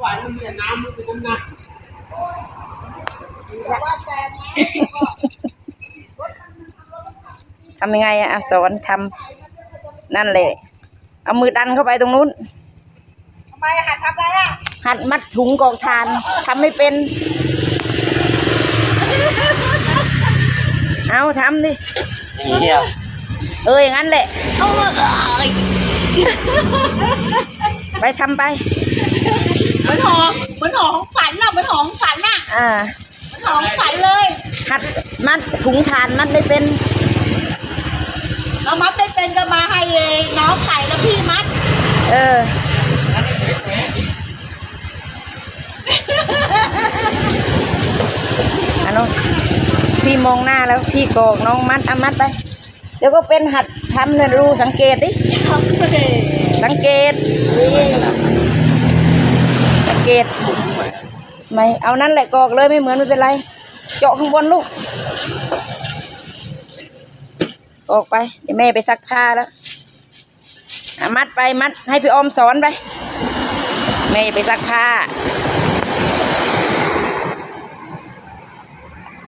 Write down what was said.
หวานมันมีน้ำมันเป็นน้ำทำยังไงอะอะสอนทำนั่นเลยเอามือดันเข้าไปตรงนู้นทำไมอะหัดทำอะไรอะหัดมัดถุงกรอกทานทำไม่เป็น เอาทำดิเหี้ยเอออย่างนั้นแหละเอาเอ้ยไปทำไป องฝันน่ะอ่าเหมือนหอของฝันเลยหัดมัดถุงทานมัดไม่เป็นเรามัดไม่เป็นก็มาให้น้องใส่แล้วพี่มัด เออ อันนู้นพี่มองหน้าแล้วพี่โกกน้องมัดเอามัดไป เดี๋ยวก็เป็นหัดทำเนี่ยดูสังเกตดิทำเลยสังเกตสังเกต ไม่เอานั่นแหละกอกเลยไม่เหมือนไม่เป็นไร เจาะข้างบนลูกออกไป เดี๋ยวแม่ไปซักผ้าแล้วมัดไปมัดให้พี่อมสอนไป แม่ไปซักผ้า